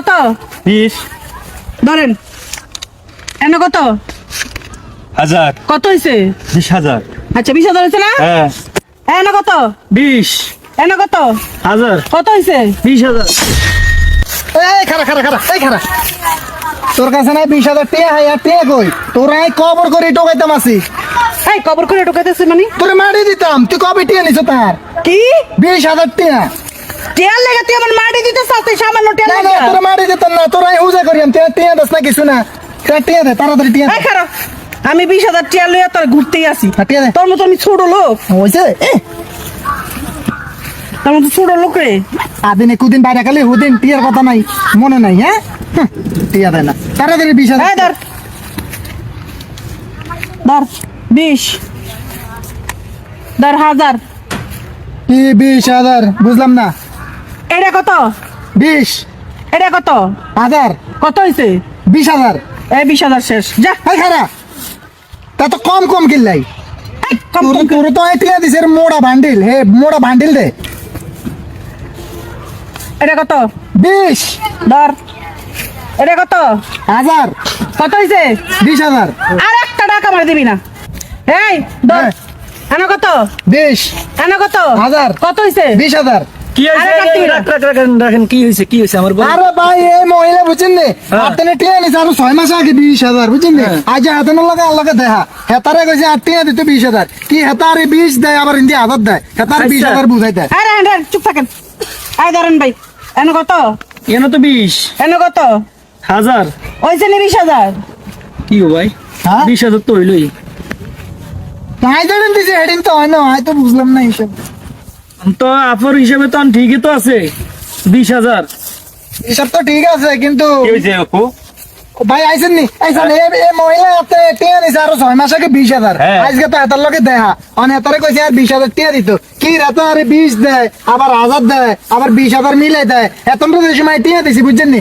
কত? বিশ। ধরেন। এনে কত? হাজার। কত হয়েছে বিশ হাজার। আচ্ছা বিশ হাজার হয়েছে না? হ্যাঁ। এনে কত? বিশ। এনে কত? হাজার। কত হয়েছে বিশ হাজার। এই খারা খারা খারা এই খারা। তোর কাছে নাই বিশ হাজার টিয়া হাই আর টিয়া কই? তোরা এই কবর করে টোকাইতাম আছি। এই কবর করে ঢুকাইতেছে মানে? তোরে মারি দিতাম। তুই কবে টিয়া নিছ তার? কি? বিশ হাজার টিয়া। টিয়ার লেগে তুই আমার মাটি দিতে না না তোরে মারি দিতাম না তোরা হুজা করিয়াম টিয়া টিয়া দাস না কিছু না। টিয়া টিয়া দে তাড়াতাড়ি টিয়া দে। এই খারাপ। আমি বিশ হাজার টিয়া লইয়া তোর ঘুরতেই আসি। হ্যাঁ, টিয়া দে। তোর মতো আমি ছোট লোক। হইছে? তোর মতো ছোট লোক রে। আদিনে কুদিন বাইরে খালি হুদিন টিয়ার কথা নাই মনে নাই হ্যাঁ? হুঁ, টিয়া দেয় না। তাড়াতাড়ি বিশ হাজার ধর। ধর বিশ। ধর হাজার। কি বিশ হাজার বুঝলাম না। এটা কত? বিশ। এটা কত? হাজার। কত হয়েছে বিশ হাজার। এই বিশ হাজার শেষ। যা। এই খারা। তা তো কম কম কিনলাই। তোর তো এই দিছে মোড়া বান্ডিল। হে মোড়া বান্ডিল দে। এটা কত? বিশ। ধর। এটা কত? হাজার। কত হয়েছে বিশ হাজার। আর একটা টাকা মার দিবি না। এই ধর। হ্যাঁ। এনে কত? বিশ। এনে কত? হাজার। কত হয়েছে বিশ হাজার। কি হয়েছে? আরে কাটবি না। রাখ, রাখ, রাখেন রাখেন কি হয়েছে কি হয়েছে? আমার আরে ভাই এই মহিলা বুঝছেন নে? হ্যাঁ। টিয়া নিছে আরও ছয় মাস আগে বিশ হাজার বুঝছেন নে? আজ হাতে না লাগা আল্লাহকে দেখা হেতারে কইছে আর টিয়া দিতে বিশ হাজার। কি হেতারে বিশ দেয় আবার ইন্দি হাজার দেয়? হেতারে বিশ আচ্ছা। হাজার বুঝাই দেয়। আরে আরে চুপ থাকেন। আয় ধরেন ভাই এনে কত? এনে তো বিশ এনে কত? হাজার। হয়েছে নি বিশ হাজার। কি ভাই? হ্যাঁ? বিশ হাজার তো হইলই। তাই ধরেন দিছে হেডিং তো হয় না হয় তো বুঝলাম না হিসাব তো আপর হিসেবে তো ঠিকই তো আছে। বিশ হাজার। হিসাব তো ঠিক আছে কিন্তু কি হয়েছে অপু? ভাই আইসেন নি? আইসেন এ মহিলা হাতে টিয়া নিছে আরও ছয় মাস আগে বিশ হাজার? হ্যাঁ। আজকে তো এটার লগে দেখা। অন এটারে কইছে আর বিশ হাজার টিয়া দিত। কি রাতে আরে বিশ দেয় আবার হাজার দেয় আবার বিশ হাজার মিলাই দেয়। এত যে সময় টিয়া দিছি বুঝছেন নি?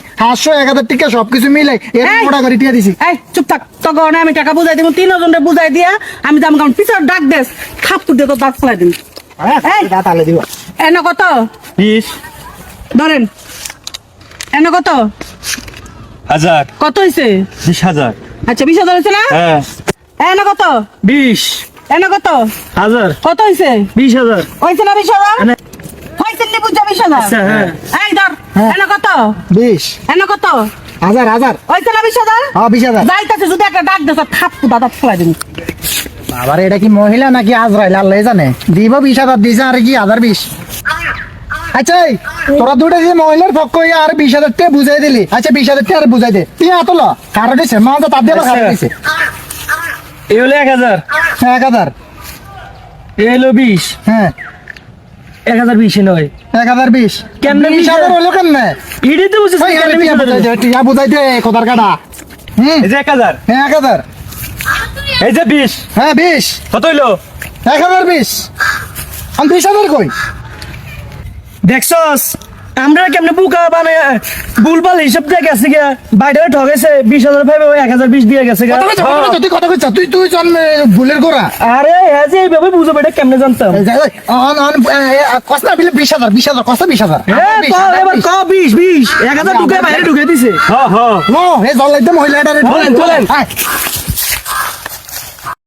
এক হাজার টিকা সবকিছু মিলাই এর! মোটা করে টিয়া দিছি। এই চুপ থাক। তো গহনে আমি টাকা বুঝাই দিব তিন জনরে বুঝাই দিয়া আমি দাম কারণ পিছনে ডাক দেস। খাপ তুই তো দাঁত ফেলাই দিন! তাহলে দিব। এনে কত? বিশ। ধরেন। এনে কত? হাজার। কত হয়েছে বিশ হাজার। আচ্ছা বিশ হাজার হয়েছে না? হ্যাঁ। এনে কত? বিশ। এনে কত? হাজার। কত হয়েছে বিশ হাজার। হয়েছে না বিশ হাজার? হয়েছে নি বুঝা বিশ হাজার? আচ্ছা, হ্যাঁ। এই ধর হ্যাঁ। কত? বিশ। এনে কত? হাজার হাজার। হয়েছে না বিশ হাজার? হ্যাঁ বিশ হাজার। যাইতেছে যদি একটা ডাক দেস খাপ তুই দাঁত ফেলাই দিন আবার এটা কি মহিলা নাকি আজরাইল? আল্লাহ জানে। দিব বিশ হাজার দিছে আর কি হাজার বিশ? আচ্ছা তোরা দুটো যে মহিলার পক্ষ আর বিশ হাজার টাকা বুঝাই দিলি। আচ্ছা বিশ হাজার টাকা আর বুঝাই দে। তুই এত ল কারও দিছে? মা তো তার দিয়ে কারও দিছে? হলো এক হাজার। এক হাজার। হলো বিশ। হ্যাঁ। এক হাজার বিশে নয়। এক হাজার বিশ। কেমনে বিশ হাজার? হলো কেমনে? ইডি তো বুঝাই দে দে কোদার কাটা। হুম? এক হাজার। হ্যাঁ এক হাজার। এই যে বিশ। হ্যাঁ বিশ। কত হইল? এক হাজার বিশ। আমি বিশ হাজার কই? দেখছস? আমরা কেমনে বুকা বুলবাল হিসাব দিয়ে গেছে গিয়া। বাইরে ঠকেছে বিশ হাজার পাইবে এক হাজার বিশ দিয়ে গেছে তুই কথা কইছ তুই তুই জন্মে ভুলের গোড়া। আরে হ্যাঁ যে এইভাবে বুঝো বেটা কেমনে জানতাম? কস্তা বিলে বিশ হাজার বিশ হাজার কস্তা বিশ হাজার। হ্যাঁ এবার ক বিশ বিশ। এক হাজার ঢুকে বাইরে ঢুকে দিছে। হ্যাঁ হ্যাঁ। নো হে। জল চলেন, চলেন। আয়।